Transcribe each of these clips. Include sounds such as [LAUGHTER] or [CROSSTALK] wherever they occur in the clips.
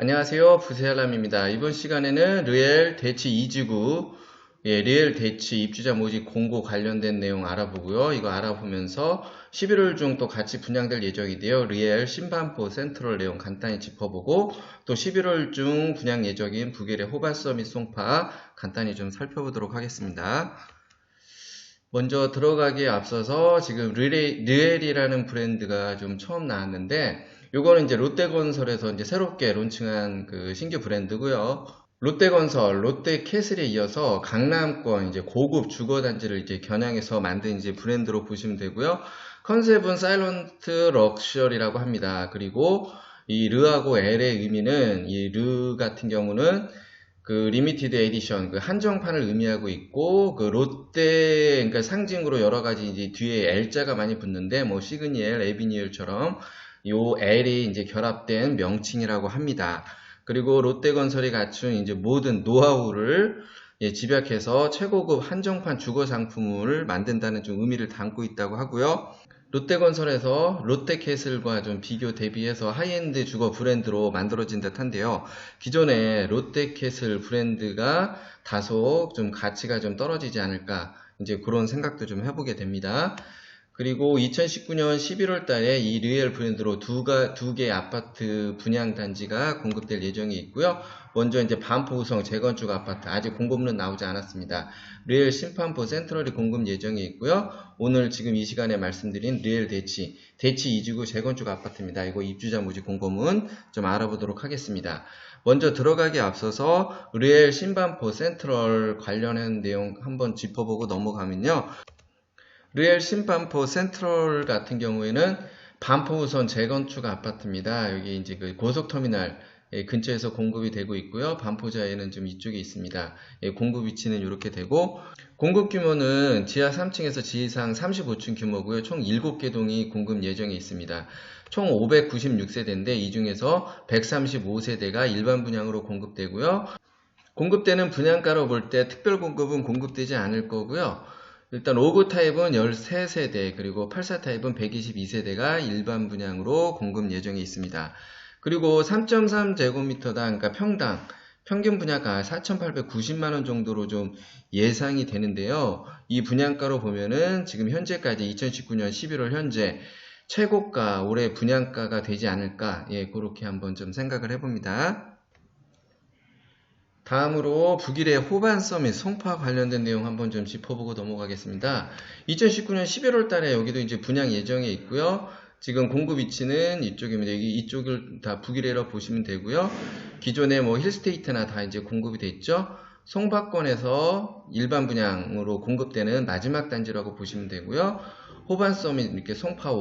안녕하세요. 부세알람입니다. 이번 시간에는 르엘 대치 2지구, 예, 리엘 대치 입주자 모집 공고 관련된 내용 알아보고요. 이거 알아보면서 11월 중 또 같이 분양될 예정인데요. 리엘 신반포 센트럴 내용 간단히 짚어보고 또 11월 중 분양 예정인 북일의 호반서 및 송파 간단히 좀 살펴보도록 하겠습니다. 먼저 들어가기에 앞서서 지금 르엘, 르엘이라는 브랜드가 좀 처음 나왔는데 요거는 이제 롯데건설에서 이제 새롭게 론칭한 그 신규 브랜드고요. 롯데건설, 롯데캐슬에 이어서 강남권 이제 고급 주거단지를 이제 겨냥해서 만든 이제 브랜드로 보시면 되고요. 컨셉은 사일런트 럭셔리라고 합니다. 그리고 이 르하고 L의 의미는 이 르 같은 경우는 그 리미티드 에디션 그 한정판을 의미하고 있고 그 롯데 그러니까 상징으로 여러 가지 이제 뒤에 L자가 많이 붙는데 뭐 시그니엘, 에비니엘처럼 요 L이 이제 결합된 명칭이라고 합니다. 그리고 롯데건설이 갖춘 이제 모든 노하우를 예, 집약해서 최고급 한정판 주거 상품을 만든다는 좀 의미를 담고 있다고 하고요. 롯데건설에서 롯데캐슬과 좀 비교 대비해서 하이엔드 주거 브랜드로 만들어진 듯한데요. 기존의 롯데캐슬 브랜드가 다소 좀 가치가 좀 떨어지지 않을까 이제 그런 생각도 좀 해보게 됩니다. 그리고 2019년 11월 달에 이 리얼 브랜드로 두가, 두 개의 아파트 분양 단지가 공급될 예정이 있고요. 먼저 이제 반포우성 재건축 아파트 아직 공급은 나오지 않았습니다. 리얼 심판포 센트럴이 공급 예정이 있고요. 오늘 지금 이 시간에 말씀드린 리얼 대치, 대치 이지구 재건축 아파트입니다. 이거 입주자 모집 공고문 좀 알아보도록 하겠습니다. 먼저 들어가기 앞서서 리얼 신반포 센트럴 관련한 내용 한번 짚어보고 넘어가면요. 리엘 신반포 센트럴 같은 경우에는 반포 우선 재건축 아파트입니다. 여기 이제 그 고속터미널 근처에서 공급이 되고 있고요. 반포자에는 좀 이쪽에 있습니다. 예, 공급 위치는 이렇게 되고 공급 규모는 지하 3층에서 지상 35층 규모고요. 총 7개 동이 공급 예정에 있습니다. 총 596세대인데 이 중에서 135세대가 일반 분양으로 공급되고요. 공급되는 분양가로 볼 때 특별 공급은 공급되지 않을 거고요. 일단 5구 타입은 13세대 그리고 84 타입은 122세대가 일반 분양으로 공급 예정에 있습니다. 그리고 3.3 제곱미터당 그러니까 평당 평균 분양가 4,890만 원 정도로 좀 예상이 되는데요. 이 분양가로 보면은 지금 현재까지 2019년 11월 현재 최고가 올해 분양가가 되지 않을까 예 그렇게 한번 좀 생각을 해봅니다. 다음으로 북일의 호반섬 및 송파 관련된 내용 한번 좀 짚어보고 넘어가겠습니다. 2019년 11월 달에 여기도 이제 분양 예정에 있고요. 지금 공급 위치는 이쪽입니다. 여기 이쪽을 다 북일해로 보시면 되고요. 기존에 뭐 힐스테이트나 다 이제 공급이 돼 있죠. 송파권에서 일반 분양으로 공급되는 마지막 단지라고 보시면 되고요. 호반섬이 이렇게 송파 1,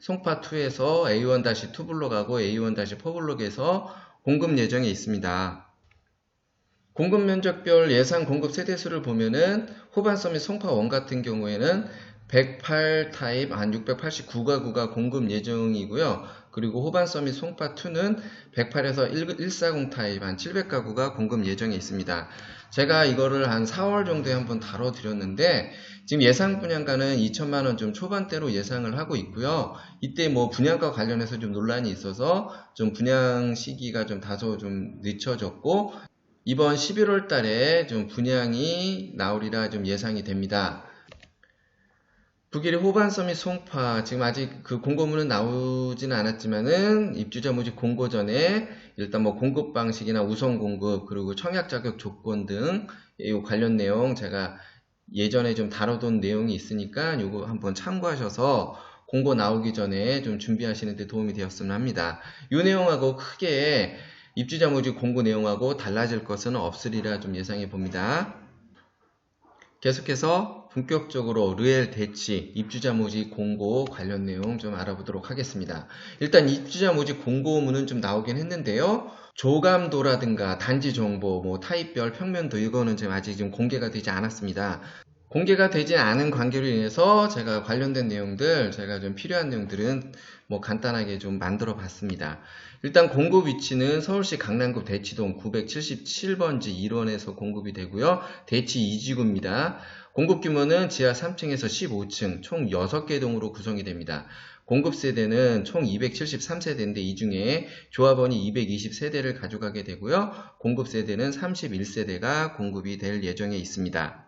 송파 2에서 A1-2 블록하고 A1-4 블록에서 공급 예정에 있습니다. 공급 면적별 예상 공급 세대수를 보면은 호반섬 및 송파1 같은 경우에는 108 타입 한 689가구가 공급 예정이고요. 그리고 호반섬 및 송파2는 108에서 140 타입 한 700가구가 공급 예정에 있습니다. 제가 이거를 한 4월 정도에 한번 다뤄드렸는데 지금 예상 분양가는 2천만 원 좀 초반대로 예상을 하고 있고요. 이때 뭐 분양가 관련해서 좀 논란이 있어서 좀 분양 시기가 좀 다소 좀 늦춰졌고 이번 11월 달에 좀 분양이 나오리라 좀 예상이 됩니다. 북일의 호반섬 및 송파 지금 아직 그 공고문은 나오지는 않았지만은 입주자 모집 공고 전에 일단 뭐 공급 방식이나 우선 공급 그리고 청약 자격 조건 등이 관련 내용 제가 예전에 좀 다뤄둔 내용이 있으니까 요거 한번 참고하셔서 공고 나오기 전에 좀 준비하시는 데 도움이 되었으면 합니다. 이 내용하고 크게 입주자 모집 공고 내용하고 달라질 것은 없으리라 좀 예상해 봅니다. 계속해서 본격적으로 르엘 대치 입주자 모집 공고 관련 내용 좀 알아보도록 하겠습니다. 일단 입주자 모집 공고문은 좀 나오긴 했는데요. 조감도라든가 단지 정보, 뭐 타입별 평면도 이거는 지금 아직 좀 공개가 되지 않았습니다. 공개가 되지 않은 관계로 인해서 제가 관련된 내용들, 제가 좀 필요한 내용들은 뭐 간단하게 좀 만들어 봤습니다. 일단 공급 위치는 서울시 강남구 대치동 977번지 1원에서 공급이 되고요. 대치 2지구입니다. 공급 규모는 지하 3층에서 15층 총 6개 동으로 구성이 됩니다. 공급 세대는 총 273세대인데 이 중에 조합원이 220세대를 가져가게 되고요. 공급 세대는 31세대가 공급이 될 예정에 있습니다.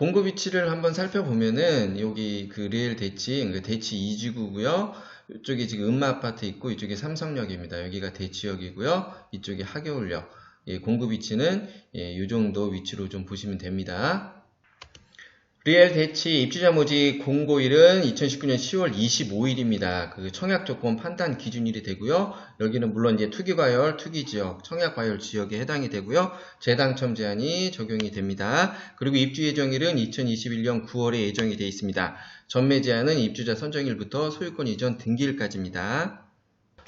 공급 위치를 한번 살펴보면은 여기 그 리엘 대치, 그 대치 2지구고요. 이쪽에 지금 음마 아파트 있고 이쪽에 삼성역입니다. 여기가 대치역이고요. 이쪽이 하계울역. 예, 공급 위치는 예, 이 정도 위치로 좀 보시면 됩니다. 리엘 대치 입주자 모집 공고일은 2019년 10월 25일입니다. 그 청약 조건 판단 기준일이 되고요. 여기는 물론 이제 투기 과열, 투기 지역, 청약 과열 지역에 해당이 되고요. 재당첨 제한이 적용이 됩니다. 그리고 입주 예정일은 2021년 9월에 예정이 되어 있습니다. 전매 제한은 입주자 선정일부터 소유권 이전 등기일까지입니다.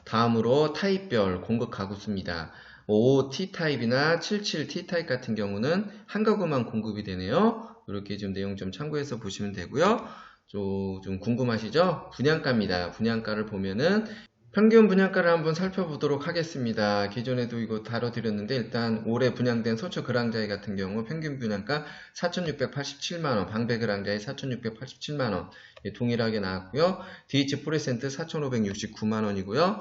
다음으로 타입별 공급 가구수입니다. 5T타입이나 77T타입 같은 경우는 한 가구만 공급이 되네요. 이렇게 좀 내용 좀 참고해서 보시면 되고요. 좀, 좀 궁금하시죠? 분양가입니다. 분양가를 보면은 평균 분양가를 한번 살펴보도록 하겠습니다. 기존에도 이거 다뤄드렸는데 일단 올해 분양된 소초 그랑자이 같은 경우 평균 분양가 4,687만원, 방배 그랑자이 4,687만원 예, 동일하게 나왔고요. DH 프레센트 4,569만원이고요.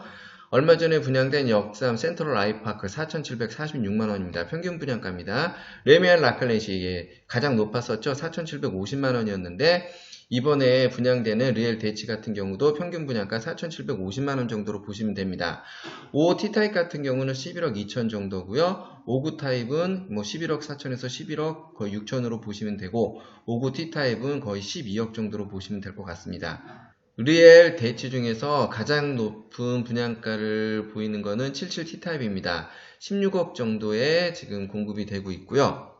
얼마 전에 분양된 역삼 센트럴 아이파크 4,746만원입니다. 평균 분양가입니다. 레미안 라클렛이 예, 가장 높았었죠. 4,750만원이었는데 이번에 분양되는 리엘 대치 같은 경우도 평균 분양가 4,750만원 정도로 보시면 됩니다. 5 T타입 같은 경우는 11억 2천 정도고요. 59 타입은 뭐 11억 4천에서 11억 거의 6천으로 보시면 되고 59 T타입은 거의 12억 정도로 보시면 될 것 같습니다. 리엘 대치 중에서 가장 높은 분양가를 보이는 것은 77T타입입니다. 16억 정도에 지금 공급이 되고 있고요.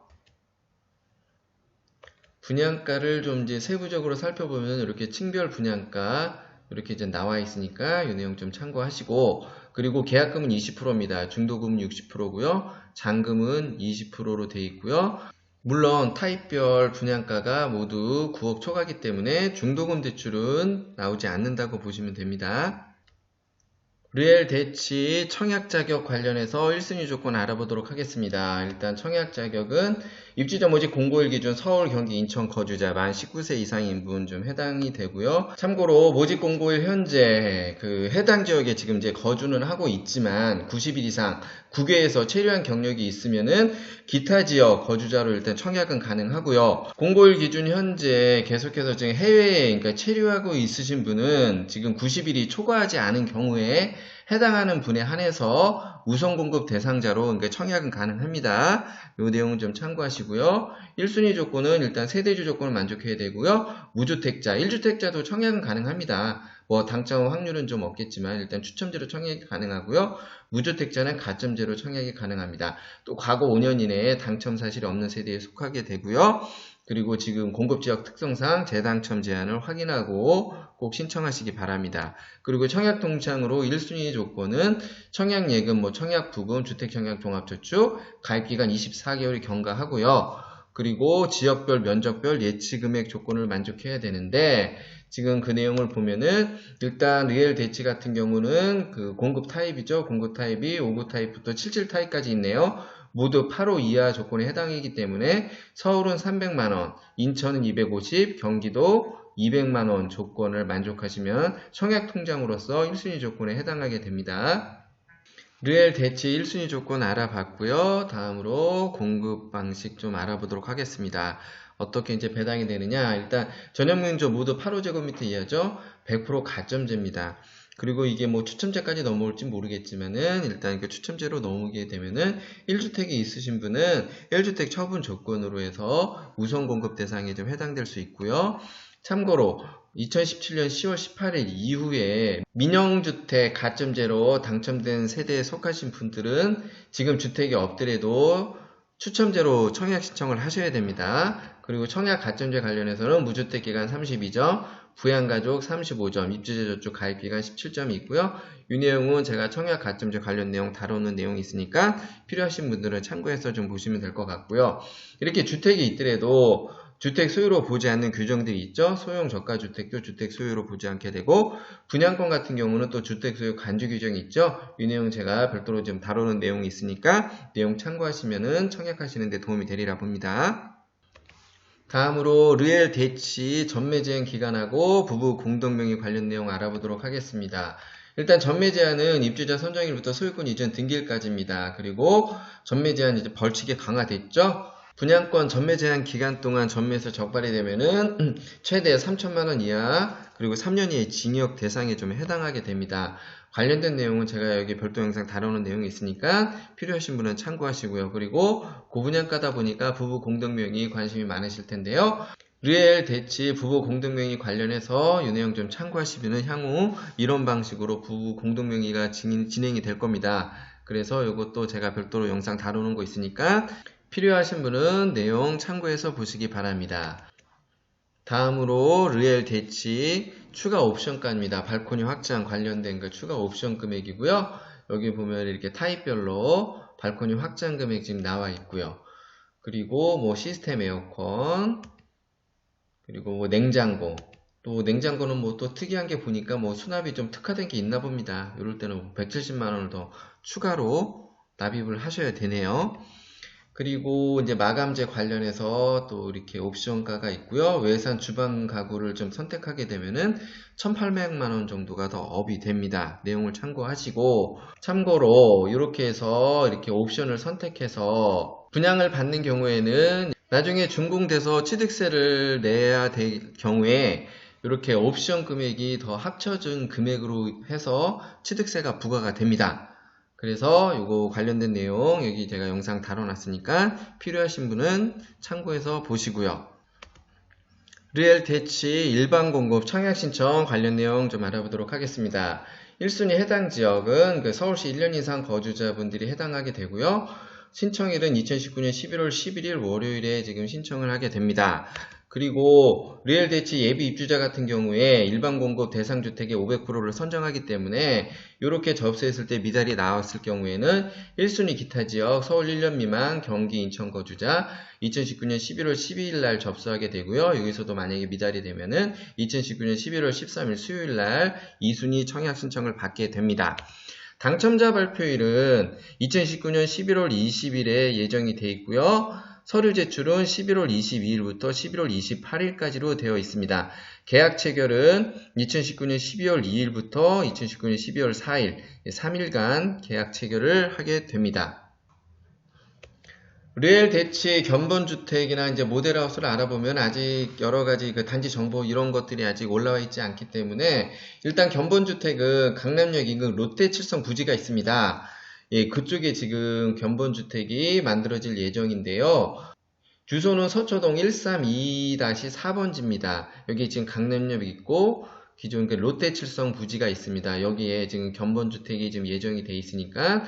분양가를 좀 이제 세부적으로 살펴보면 이렇게 층별 분양가 이렇게 이제 나와 있으니까 이 내용 좀 참고하시고 그리고 계약금은 20%입니다. 중도금은 60%고요. 잔금은 20%로 되어 있고요. 물론 타입별 분양가가 모두 9억 초과기 때문에 중도금 대출은 나오지 않는다고 보시면 됩니다. 리엘 대치 청약 자격 관련해서 1순위 조건 알아보도록 하겠습니다. 일단 청약 자격은 입주자 모집 공고일 기준 서울, 경기, 인천 거주자 만 19세 이상인 분 좀 해당이 되고요. 참고로 모집 공고일 현재 그 해당 지역에 지금 이제 거주는 하고 있지만 90일 이상 국외에서 체류한 경력이 있으면은 기타 지역 거주자로 일단 청약은 가능하고요. 공고일 기준 현재 계속해서 지금 해외에 그러니까 체류하고 있으신 분은 지금 90일이 초과하지 않은 경우에 해당하는 분에 한해서 우선 공급 대상자로 청약은 가능합니다. 이 내용은 좀 참고하시고요. 1순위 조건은 일단 세대주 조건을 만족해야 되고요. 무주택자, 1주택자도 청약은 가능합니다. 뭐 당첨 확률은 좀 없겠지만 일단 추첨제로 청약이 가능하고요. 무주택자는 가점제로 청약이 가능합니다. 또 과거 5년 이내에 당첨 사실이 없는 세대에 속하게 되고요. 그리고 지금 공급 지역 특성상 재당첨 제한을 확인하고 꼭 신청하시기 바랍니다. 그리고 청약 통장으로 1순위 조건은 청약 예금, 뭐 청약 부금, 주택 청약 종합 저축, 가입 기간 24개월이 경과하고요. 그리고 지역별, 면적별 예치 금액 조건을 만족해야 되는데 지금 그 내용을 보면은 일단 리엘 대치 같은 경우는 그 공급 타입이죠. 공급 타입이 5구 타입부터 77 타입까지 있네요. 모두 8호 이하 조건에 해당이기 때문에 서울은 300만원, 인천은 250, 경기도 200만원 조건을 만족하시면 청약 통장으로서 1순위 조건에 해당하게 됩니다. 리엘 대치 1순위 조건 알아봤고요. 다음으로 공급 방식 좀 알아보도록 하겠습니다. 어떻게 이제 배당이 되느냐 일단 전용명조 모두 8호 제곱미터 이하죠. 100% 가점제입니다. 그리고 이게 뭐 추첨제까지 넘어올지 모르겠지만은 일단 그 추첨제로 넘어오게 되면은 1주택이 있으신 분은 1주택 처분 조건으로 해서 우선 공급 대상에 좀 해당될 수 있고요. 참고로 2017년 10월 18일 이후에 민영주택 가점제로 당첨된 세대에 속하신 분들은 지금 주택이 없더라도 추첨제로 청약 신청을 하셔야 됩니다. 그리고 청약 가점제 관련해서는 무주택 기간 32점, 부양가족 35점, 입주자 저축 가입기간 17점이 있고요. 이 내용은 제가 청약 가점제 관련 내용 다루는 내용이 있으니까 필요하신 분들은 참고해서 좀 보시면 될 것 같고요. 이렇게 주택이 있더라도 주택 소유로 보지 않는 규정들이 있죠. 소형 저가 주택도 주택 소유로 보지 않게 되고 분양권 같은 경우는 또 주택 소유 간주 규정이 있죠. 이 내용 제가 별도로 좀 다루는 내용이 있으니까 내용 참고하시면은 청약하시는 데 도움이 되리라 봅니다. 다음으로 르엘 대치 전매 제한 기간하고 부부 공동명의 관련 내용 알아보도록 하겠습니다. 일단 전매 제한은 입주자 선정일부터 소유권 이전 등기일까지입니다. 그리고 전매 제한 이제 벌칙이 강화됐죠. 분양권 전매 제한 기간 동안 전매에서 적발이 되면은 [CLEARS THROAT] 최대 3천만 원 이하 그리고 3년 이하의 징역 대상에 좀 해당하게 됩니다. 관련된 내용은 제가 여기 별도 영상 다루는 내용이 있으니까 필요하신 분은 참고하시고요. 그리고 고분양가다 보니까 부부 공동명의 관심이 많으실 텐데요. 르엘 대치 부부 공동명의 관련해서 이 내용 좀 참고하시면 향후 이런 방식으로 부부 공동명의가 진- 진행이 될 겁니다. 그래서 이것도 제가 별도로 영상 다루는 거 있으니까 필요하신 분은 내용 참고해서 보시기 바랍니다. 다음으로 르엘 대치 추가 옵션가입니다. 발코니 확장 관련된 그 추가 옵션 금액이고요. 여기 보면 이렇게 타입별로 발코니 확장 금액 지금 나와 있고요. 그리고 뭐 시스템 에어컨 그리고 뭐 냉장고 또 냉장고는 뭐 또 특이한 게 보니까 뭐 수납이 좀 특화된 게 있나 봅니다. 이럴 때는 170만 원을 더 추가로 납입을 하셔야 되네요. 그리고 이제 마감재 관련해서 또 이렇게 옵션가가 있고요. 외산 주방 가구를 좀 선택하게 되면은 1,800만 원 정도가 더 업이 됩니다. 내용을 참고하시고 참고로 이렇게 해서 이렇게 옵션을 선택해서 분양을 받는 경우에는 나중에 준공돼서 취득세를 내야 될 경우에 이렇게 옵션 금액이 더 합쳐진 금액으로 해서 취득세가 부과가 됩니다. 그래서 이거 관련된 내용 여기 제가 영상 다뤄놨으니까 필요하신 분은 참고해서 보시고요. 리엘 대치 일반 공급 청약 신청 관련 내용 좀 알아보도록 하겠습니다. 1순위 해당 지역은 그 서울시 1년 이상 거주자분들이 해당하게 되고요. 신청일은 2019년 11월 11일 월요일에 지금 신청을 하게 됩니다. 그리고 리엘 대치 예비 입주자 같은 경우에 일반 공급 대상 주택의 500%를 선정하기 때문에 이렇게 접수했을 때 미달이 나왔을 경우에는 1순위 기타 지역 서울 1년 미만 경기 인천 거주자 2019년 11월 12일 날 접수하게 되고요. 여기서도 만약에 미달이 되면은 2019년 11월 13일 수요일 날 2순위 청약 신청을 받게 됩니다. 당첨자 발표일은 2019년 11월 20일에 예정이 되어 있고요. 서류 제출은 11월 22일부터 11월 28일까지로 되어 있습니다. 계약 체결은 2019년 12월 2일부터 2019년 12월 4일, 3일간 계약 체결을 하게 됩니다. 리엘 대치 견본 주택이나 이제 모델하우스를 알아보면 아직 여러 가지 그 단지 정보 이런 것들이 아직 올라와 있지 않기 때문에 일단 견본 주택은 강남역 인근 롯데 칠성 부지가 있습니다. 예, 그쪽에 지금 견본주택이 만들어질 예정인데요. 주소는 서초동 132-4번지입니다. 여기 지금 강남역 있고 기존 그 롯데 칠성 부지가 있습니다. 여기에 지금 견본주택이 지금 예정이 돼 있으니까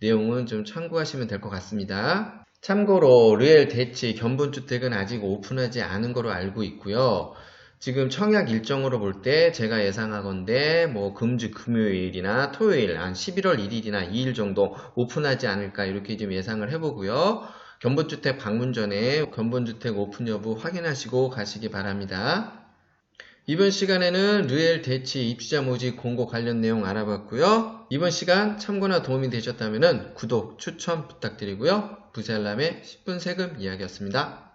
내용은 좀 참고하시면 될 것 같습니다. 참고로 리엘 대치 견본주택은 아직 오픈하지 않은 거로 알고 있고요. 지금 청약 일정으로 볼 때 제가 예상하건대 뭐 금주 금요일이나 토요일 한 11월 1일이나 2일 정도 오픈하지 않을까 이렇게 좀 예상을 해보고요. 견본주택 방문 전에 견본주택 오픈 여부 확인하시고 가시기 바랍니다. 이번 시간에는 르엘 대치 입주자 모집 공고 관련 내용 알아봤고요. 이번 시간 참고나 도움이 되셨다면 구독, 추천 부탁드리고요. 부세 알람의 10분 세금 이야기였습니다.